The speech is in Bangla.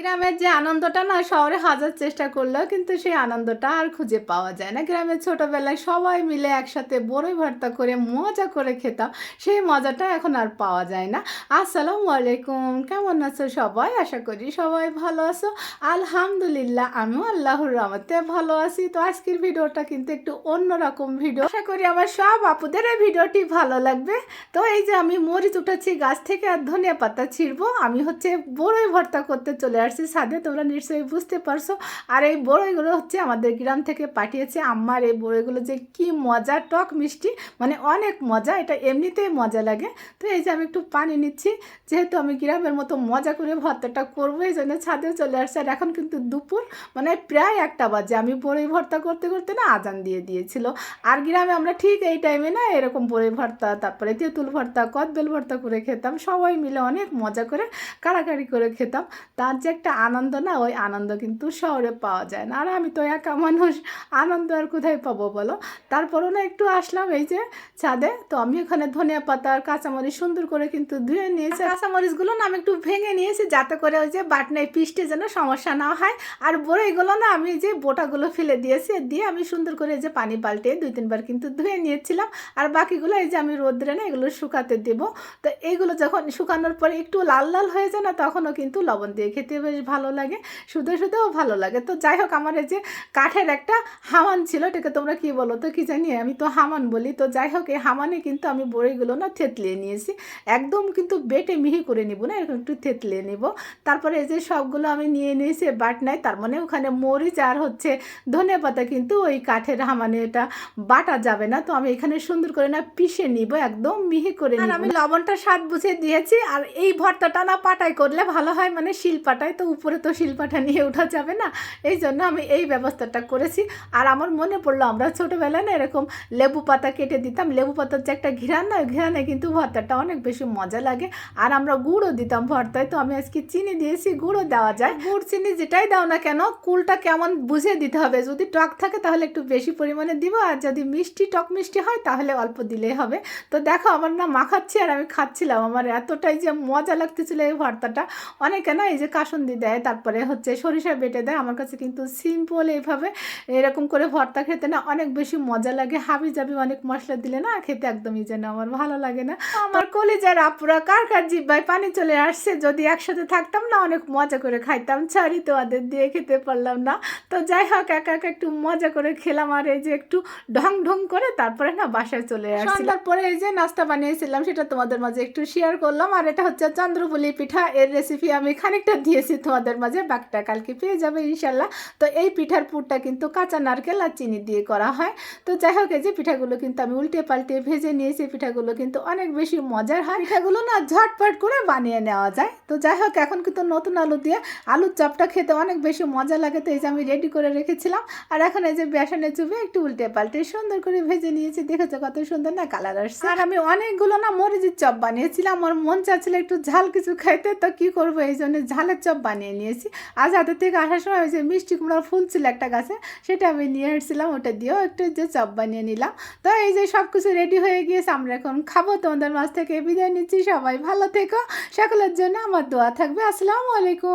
গ্রামের যে আনন্দটা না শহরে হাজার চেষ্টা করলেও কিন্তু সেই আনন্দটা আর খুঁজে পাওয়া যায় না। গ্রামের ছোটবেলায় সবাই মিলে একসাথে বড়ই ভর্তা করে, মজা করে খেতাম, সেই মজাটা এখন আর পাওয়া যায় না। আসসালামু আলাইকুম, কেমন আছো সবাই? আশা করি সবাই ভালো আছো। আলহামদুলিল্লাহ, আমিও আল্লাহর রহমতে ভালো আছি। তো আজকের ভিডিওটা কিন্তু একটু অন্যরকম ভিডিও। আশা করি আমার সব আপুদের এই ভিডিওটি ভালো লাগবে। তো এই যে আমি মরিচ উঠাচ্ছি, গাছ থেকে আর ধনিয়া পাতা ছিঁড়বো, আমি হচ্ছে বড়ই ভর্তা করতে চলে আসছি ছাদে তোমরা নিশ্চয়ই বুঝতে পারছ। আর এই বড়ইগুলো হচ্ছে আমাদের গ্রাম থেকে পাঠিয়েছে আমার এই বড়ইগুলো যে কি মজা, টক মিষ্টি মানে অনেক মজা, এটা এমনিতেই মজা লাগে। তো এই যে আমি একটু পানি নিচ্ছি, যেহেতু আমি গ্রামের মতো মজা করে ভর্তাটা করব, এই জন্য ছাদে চলে আসছে। আর এখন কিন্তু দুপুর মানে প্রায় একটা বাজে। আমি বড়ই ভর্তা করতে করতে না আজান দিয়ে দিয়েছিল। আর গ্রামে আমরা ঠিক এই টাইমে না এরকম বড়ই ভর্তা, তারপরে তেঁতুল ভর্তা, কদবেল ভর্তা করে খেতাম। সবাই মিলে অনেক মজা করে কাড়াকাড়ি করে খেতাম। তার যে একটা আনন্দ না, ওই আনন্দ কিন্তু শহরে পাওয়া যায় না। আর আমি তো একা মানুষ, আনন্দ আর কোথায় পাবো বলো? তারপরও না একটু আসলাম এই যে ছাদে, তো আমি ওখানে ধনিয়া পাতা আর কাঁচামরিচ সুন্দর করে কিন্তু ধুয়ে নিয়েছি। কাঁচামরিচগুলো না আমি একটু ভেঙে নিয়েছি যাতে করে ওই যে বাটনায় পিষ্টে যেন সমস্যা না হয়। আর বড়ইগুলো না আমি যে বোটাগুলো ফেলে দিয়েছি, দিয়ে আমি সুন্দর করে এই যে পানি পাল্টে দুই তিনবার কিন্তু ধুয়ে নিয়েছিলাম। আর বাকিগুলো এই যে আমি রোদ্রে না এগুলো শুকাতে দেবো। তো এগুলো যখন শুকানোর পরে একটু লাল লাল হয়ে যায় না, তখনও কিন্তু লবণ দিয়ে খেতে বেশ ভালো লাগে শুধু শুধুও ভালো লাগে। তো যাই হোক আমার এই যে কাঠের একটা হামান ছিল এটাকে তোমরা কি বলো? তো কি জানি আমি তো হামান বলি। তো যাই হোক এই হামানে কিন্তু আমি বড়িগুলো না থেতলিয়ে নিয়েছি। একদম কিন্তু বেটে মিহি করে নিব না এরকম একটু থেতলিয়ে নিব। তারপরে এই যে সবগুলো আমি নিয়ে নিয়েছি বাটনায় তার মানে ওখানে মরিচ আর হচ্ছে ধনে পাতা কিন্তু ওই কাঠের হামানে এটা বাটা যাবে না। তো আমি এখানে সুন্দর করে না পিষে নিব একদম মিহি করে নিব আমি লবণটা স্বাদ বুঝে দিয়েছি আর এই ভর্তাটা না পাটাই করলে ভালো হয় মানে শিলপাটায় তো উপরে তো শিলপাটা নিয়ে ওঠা যাবে না। এই জন্য আমি এই ব্যবস্থাটা করেছি। আর আমার মনে পড়ল, আমরা ছোটোবেলায় না এরকম লেবু পাতা কেটে দিতাম। লেবু পাতার যে একটা ঘিরান না ঘিরানে কিন্তু ভর্তাটা অনেক বেশি মজা লাগে। আর আমরা গুঁড়ও দিতাম ভর্তায়। তো আমি আজকে চিনি দিয়েছি, গুঁড়ো দেওয়া যায়। গুড় চিনি যেটাই দাও না কেন, কুলটা কেমন বুঝে দিতে হবে। যদি টক থাকে তাহলে একটু বেশি পরিমাণে দিব। আর যদি মিষ্টি, টক মিষ্টি হয় তাহলে অল্প দিলেই হবে। তো দেখো, আমার না মাখাচ্ছি আর আমি খাচ্ছিলাম। আমার এতটাই যে মজা লাগতেছিল এই ভর্তাটা। অনেকে না এই যে কাসন্দি দেয়, তারপরে হচ্ছে সরিষা বেটে দেয়। আমার কাছে কিন্তু সিম্পল এইভাবে এরকম করে ভর্তা খেতে না অনেক বেশি মজা লাগে। হাবি জাবি অনেক মশলা দিলে না খেতে একদমই যেন আমার ভালো লাগে না। আমার কলিজার আপুরা কার কার জিব্বায় পানি চলে আসছে, যদি একসাথে থাকতাম না অনেক মজা করে খাইতাম। ছাড়ি তো ওদের দিয়ে খেতে পারলাম না। তো যাই হোক, একা একা একটু মজা করে খেলাম আর এই যে একটু ঢং ঢং করে তারপরে না বাসায় চলে আসছি তারপরে এই যে নাস্তা বানিয়েছিলাম, সেটা তোমাদের মাঝে একটু শেয়ার করলাম। আর এটা হচ্ছে চন্দ্রপুলি পিঠা। এর রেসিপি আমি খানিকটা দিয়েছি। তোমাদের মাঝে বাকিটা কালকে পেয়ে যাবে ইনশাল্লাহ। তো এই পিঠার পুরটা কিন্তু কাঁচা নারকেল আর চিনি দিয়ে করা হয়। তো যাই হোক, এই যে পিঠাগুলো কিন্তু আমি উল্টে পাল্টে ভেজে নিয়েছি, পিঠাগুলো কিন্তু অনেক বেশি মজার হয়। পিঠাগুলো না ঝটপট করে বানিয়ে নেওয়া যায়। তো যাই হোক, এখন কিন্তু নতুন আলু দিয়ে আলুর চপটা খেতে অনেক বেশি মজা লাগে। তো এই যে আমি রেডি করে রেখেছিলাম। আর এখন এই যে বেসনে চুপে একটু উল্টে পাল্টে সুন্দর করে ভেজে নিয়েছি। দেখেছ কত সুন্দর না কালার আসছে। আর আমি অনেকগুলো না মরিচের চপ বানিয়েছিলাম। আমার মন চাচ্ছিল একটু ঝাল কিছু খাইতে। তো কি করব? এই জন্য ঝালের চপ বানিয়ে নিয়েছি। আজ হাতের থেকে আসার সময় ওই যে মিষ্টি কুমড়ার ফুল ছিল একটা গাছে, সেটা আমি নিয়ে এসেছিলাম, ওটা দিয়েও একটু যে চপ বানিয়ে নিলাম। তো এই যে সব কিছু রেডি হয়ে গিয়েছে, আমরা এখন খাব। তোমাদের মাছ থেকে বিদায় নিচ্ছি, সবাই ভালো থেকো। সকলের জন্য আমার দোয়া থাকবে। আসসালামু আলাইকুম।